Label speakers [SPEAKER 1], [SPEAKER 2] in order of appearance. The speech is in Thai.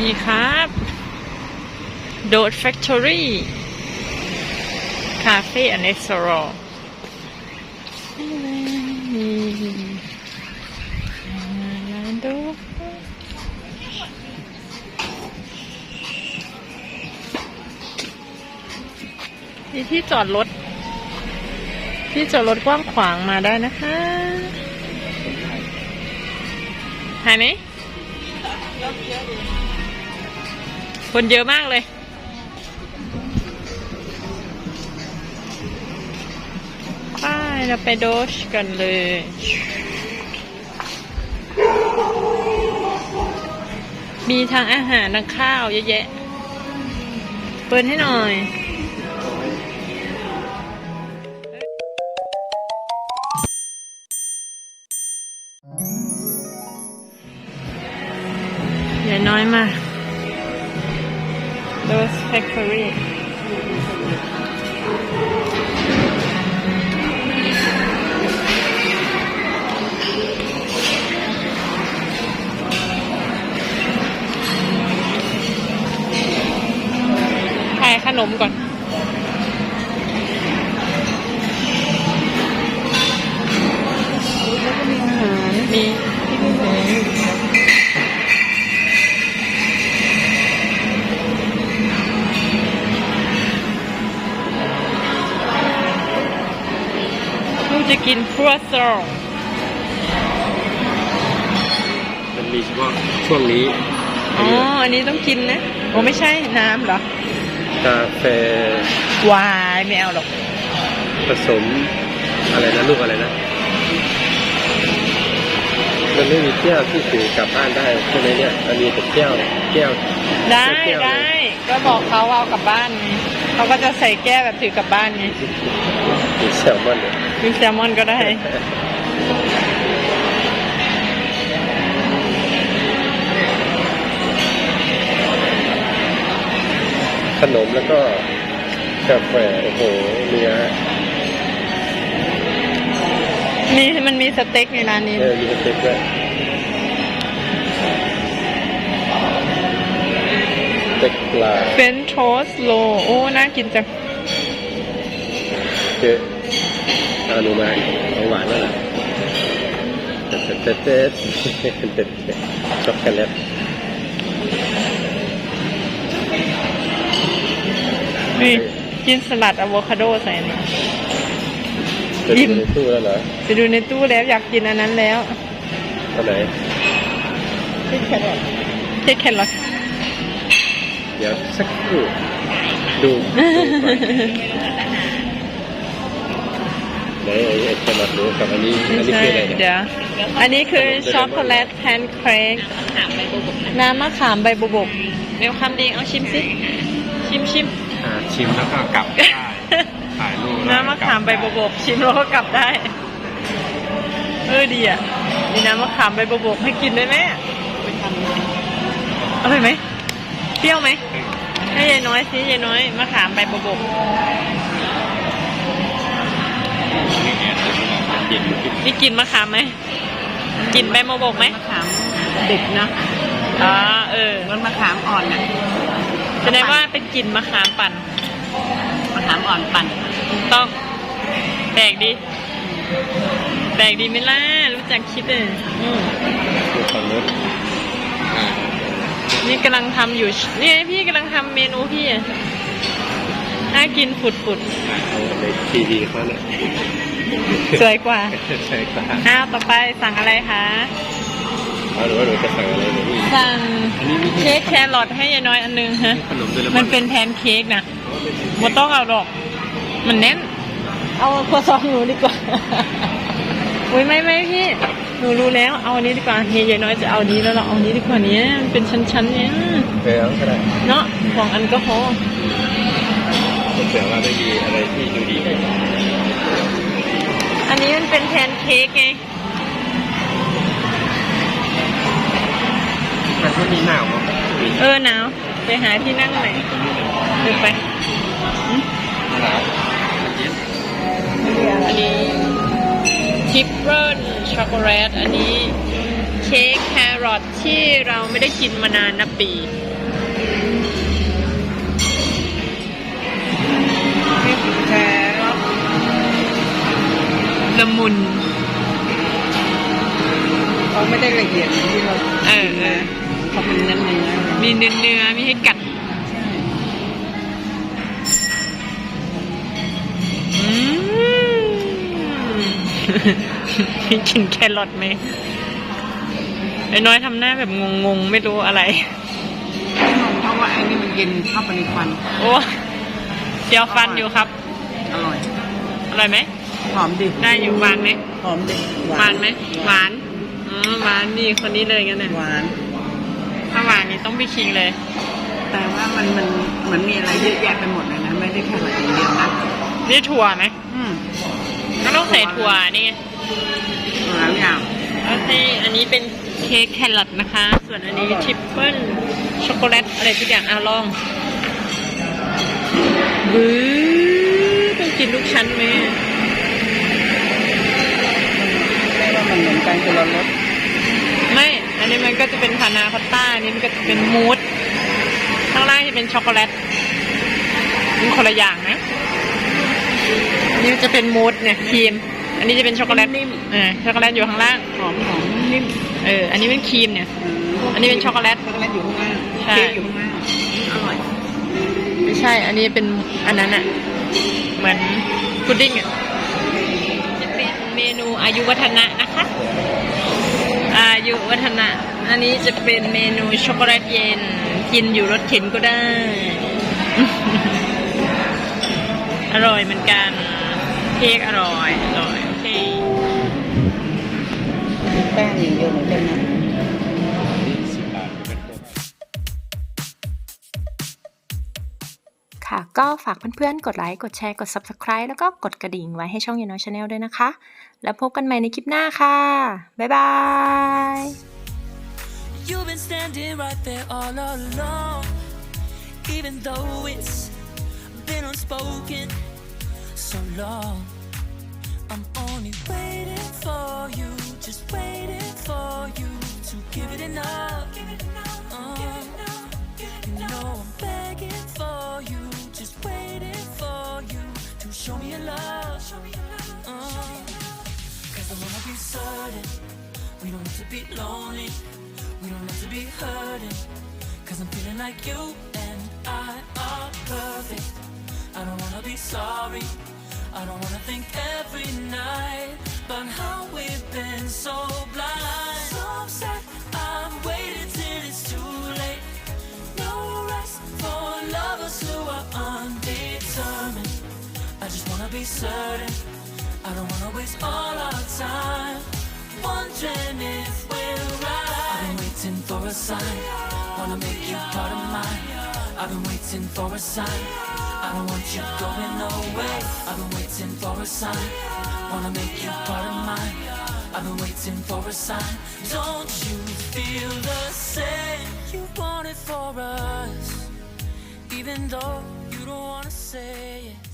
[SPEAKER 1] นี่ครับ โดดแฟคทอรี่คาเฟ่อเนสโรร้านดูมีที่จอดรถ ที่จอดรถกว้างขวางมาได้นะคะหายไหม คนเยอะมากเลย ไปเราไปโดชกันเลย มีทางอาหารทางข้าวเยอะแยะ เปิดให้หน่อย Those Factory ถ่ายขนมก่อน
[SPEAKER 2] มีอาหาร
[SPEAKER 1] มี
[SPEAKER 2] ที่ไจะ
[SPEAKER 1] กินครัวซอง
[SPEAKER 3] มันมีเฉพาะช่วงนี้
[SPEAKER 1] อ๋อ อันนี้ต้องกินนะ โอ้ไม่ใช่น้ำเหรอ
[SPEAKER 3] กาแฟ
[SPEAKER 1] วายไม่เอาหรอก
[SPEAKER 3] ผสมอะไรนะลูกอะไรนะ มันไม่มีแก้วที่ถือกลับบ้านได้ใช่ไหมเนี่ย มันมีแต่แก้วแก้ว
[SPEAKER 1] ได้
[SPEAKER 3] แก้ว
[SPEAKER 1] ได้ก็บอกเขาเอากลับบ้านไงเขาก็จะใส่แก้วแบบถือกลับบ้านไง
[SPEAKER 3] มีแซลมอนเนี่ย
[SPEAKER 1] มีแซลมอนก็ได้
[SPEAKER 3] ขนมแล้วก็กาแฟโอ้โหเนื้อ
[SPEAKER 1] มีมันมีสเต็กในร้านนี้
[SPEAKER 3] เออมีสเต็กด้วยสเต็กปลา
[SPEAKER 1] เฟนโทสโล โอ้ น่ากินจัง
[SPEAKER 3] เจอ อาหนูมาของหวานนั่นแหละเต็ดเต็ดเต็ดเต็ดเต็ดเต็ดช็อกโกแลต
[SPEAKER 1] นี่กินสลัดอะโวคาโดใส่นี่
[SPEAKER 3] เต็ด
[SPEAKER 1] ยิ้ม
[SPEAKER 3] ในตู้แล้วเหรอ
[SPEAKER 1] ไปดูในตู้แล้วอยากกินอันนั้นแล้ว
[SPEAKER 3] อันไหน
[SPEAKER 1] เค้กแครอทเค้กแครอท
[SPEAKER 3] เดี๋ยวสักครู่ดูดูก่อน ไหนไอ้ไอ้แครอทดูกับอันนี้อันนี้
[SPEAKER 1] ใช่
[SPEAKER 3] คืออะไรเนี่ย
[SPEAKER 1] เดี๋ยว อันนี้คือช็อกโกแลตแพนเค้กน้ำมะขามใบบุบกเวลคัมดีเอาชิมสิ ชิมชิม
[SPEAKER 3] อ่าชิมแล้วก็กลับได้ถ่ายรูปแล้ว
[SPEAKER 1] น้ำมะขามใบบุบกชิมแล้วก็กลับได้ เออดีอะ มีน้ำมะขามใบบุบกให้กินได้ไหมอร่อยไหม เปรี้ยวไหม ให้ยายน้อยสิยายน้อยมะขามใบบุบก
[SPEAKER 3] นี่ไงมันเย็นอยู่ที่
[SPEAKER 1] นี่กินมะขามไหม กินใบมะบกไหม
[SPEAKER 2] มะขามดิบนะ
[SPEAKER 1] อ่าเออ
[SPEAKER 2] รสมะขามอ่อนนะ
[SPEAKER 1] แสดงว่าเป็นกลิ่นมะขามปั่น
[SPEAKER 2] มะขามอ่อนปั่น
[SPEAKER 1] ต้องแปลกดีแปลกดีไหมล่ะ รู้จักคิดเลยอืม
[SPEAKER 3] ตัวฝั่งนู้นอ่า
[SPEAKER 1] นี่กำลังทำอยู่ นี่พี่กำลังทำเมนูพี่อะ น่ากินฝุดฝุด
[SPEAKER 3] อ่าเอาในทีวีเขาเนี่ย
[SPEAKER 1] ๆสวยกว่า
[SPEAKER 3] ใช่ครับ
[SPEAKER 1] อ้าวต่อไปสั่งอะไรคะ
[SPEAKER 3] เอาหรือว่าหนูจะสั่งอะไรหนูนี่
[SPEAKER 1] สั่ง
[SPEAKER 3] อันนี้มี
[SPEAKER 1] เค้กแครอทให้ยายน้อยอันนึงฮะ
[SPEAKER 3] ขนมโดเรมอน
[SPEAKER 1] มันเป็นแพนเค้กนะไมันต้องเอาดอก มันแน่น เอาครัวซองหนูดีกว่าอุ้ยไม่ไม่พี่หนูรู้แล้วเอาอันนี้ดีกว่าเฮียยายน้อยจะเอานี้แล้วเราเอาอันนี้ดีกว่านี้มันเป็นชั้นๆเนี่ย
[SPEAKER 3] เออเอาก็ได้
[SPEAKER 1] เนาะของแอลกอฮอล์
[SPEAKER 3] เผื่อว่าได้มีอะไรที่ดูดี
[SPEAKER 1] อันนี้มันเป็นแพนเค้กไง
[SPEAKER 3] มันก็มีหนาวมั้งมี
[SPEAKER 1] เออหนาวไปหาที่นั่งหน่อยเดินไป
[SPEAKER 3] หนาวมันเย็น
[SPEAKER 1] อันนี้ทิปเปิลช็อกโกแลตอันนี้เค้กแครอทที่เราไม่ได้กินมานานนับปี ละมุน
[SPEAKER 2] เขาไม่ได้ละเอียดเหมือนที่เรา
[SPEAKER 1] เออเออ
[SPEAKER 2] เขาเป็นเนื้อเนื้อ
[SPEAKER 1] มีเนื้อเนื้อมีให้กัดอืมพี่กินแครอทไหมไอ้น้อยทำหน้าแบบงงๆ ไม่รู้อะไร
[SPEAKER 2] เพราะว่าไอ้นี่มันเย็นเข้าไปในฟัน
[SPEAKER 1] โอ้เจียวฟันอยู่ครับ
[SPEAKER 2] อร่อย
[SPEAKER 1] อร่อยไหม
[SPEAKER 2] หอมดิ
[SPEAKER 1] ได้อยู่หวานไหม
[SPEAKER 2] หอมดิ
[SPEAKER 1] หวานไหมหวานอืมหวานนี่คนนี้เลยกันนะ
[SPEAKER 2] หวาน
[SPEAKER 1] ถ้าหวานนี่ต้องพี่คิงเลย
[SPEAKER 2] แต่ว่ามันมันเหมือนมีอะไรเยอะแยะไปหมดเลยนะไม่ได้แค่แบบอย่างเดียวนะ
[SPEAKER 1] นี่ถั่วไหม
[SPEAKER 2] อืม
[SPEAKER 1] ก็ต้องใส่ถั่วนี่ไง
[SPEAKER 2] หลายอย่าง
[SPEAKER 1] โอเคอันนี้เป็นเค้กแครอทนะคะ ส่วนอันนี้ทริปเปิลช็อกโกแลตอะไรทุกอย่างอะลองบื้อต้องกินทุกชั้นไหม
[SPEAKER 2] ว่ามันเหมือนกันคนละรส
[SPEAKER 1] ไม่ อันนี้มันก็จะเป็นพานาคอตต้าอันนี้มันก็จะเป็นมูสข้างล่างจะเป็นช็อกโกแลตมันคนละอย่างนะอันนี้จะเป็นมูสเนี่ยครีม อันนี้จะเป็นช็อกโกแลตเออช็อกโกแลตอยู่ข้างล่าง
[SPEAKER 2] หอมหอมนิ่ม
[SPEAKER 1] เออ อันนี้เป็นครีมเนี่ย อันนี้เป็นช็อกโกแลต
[SPEAKER 2] ช็อกโกแลตอยู่ข้างล่าง
[SPEAKER 1] ใช่
[SPEAKER 2] เค้กอยู่ข้างล่างอร่อย
[SPEAKER 1] ไม่ใช่ อันนี้เป็นอันนั้นอะเหมือนพุดดิ้งอะจะเป็ นูอายุวัฒนะนะคะ อายุวัฒนะ อันนี้จะเป็นเมนูช็อกโกแลตเย็น กินอยู่รถเข็นก็ได้ อร่อยเหมือนกัน เค้กอร่อย อร่อย โอเค
[SPEAKER 2] แป้งอย่างเดียวเหมือนกันนะ
[SPEAKER 4] ค่ะ ก็ฝากเพื่อนๆ กดไลค์ กดแชร์ กด Subscribe แล้วก็กดกระดิ่งไว้ให้ช่องยน้อยชาแนลด้วยนะคะ แล้วพบกันใหม่ในคลิปหน้าค่ะ บ๊ายบาย
[SPEAKER 5] You've been standing right there all along, even though it's been unspoken so long. I'm only waiting for you, just waiting for you to give it enough. Uh, you know I'm begging to show me your love. Uh, Cause I wanna be certain we don't have to be lonely. We don't have to be hurting. Cause I'm feeling like you and I are perfect. I don't wanna be sorry. I don't wanna think every night about how we've been so blind. So wanna be certain. I don't wanna waste all our time wondering if we're right. I've been waiting for a sign, wanna make you part of mine. I've been waiting for a sign, I don't want you going away. I've been waiting for a sign, wanna make you part of mine. I've been waiting for a sign. Don't you feel the same? You want it for us, even though you don't wanna say it.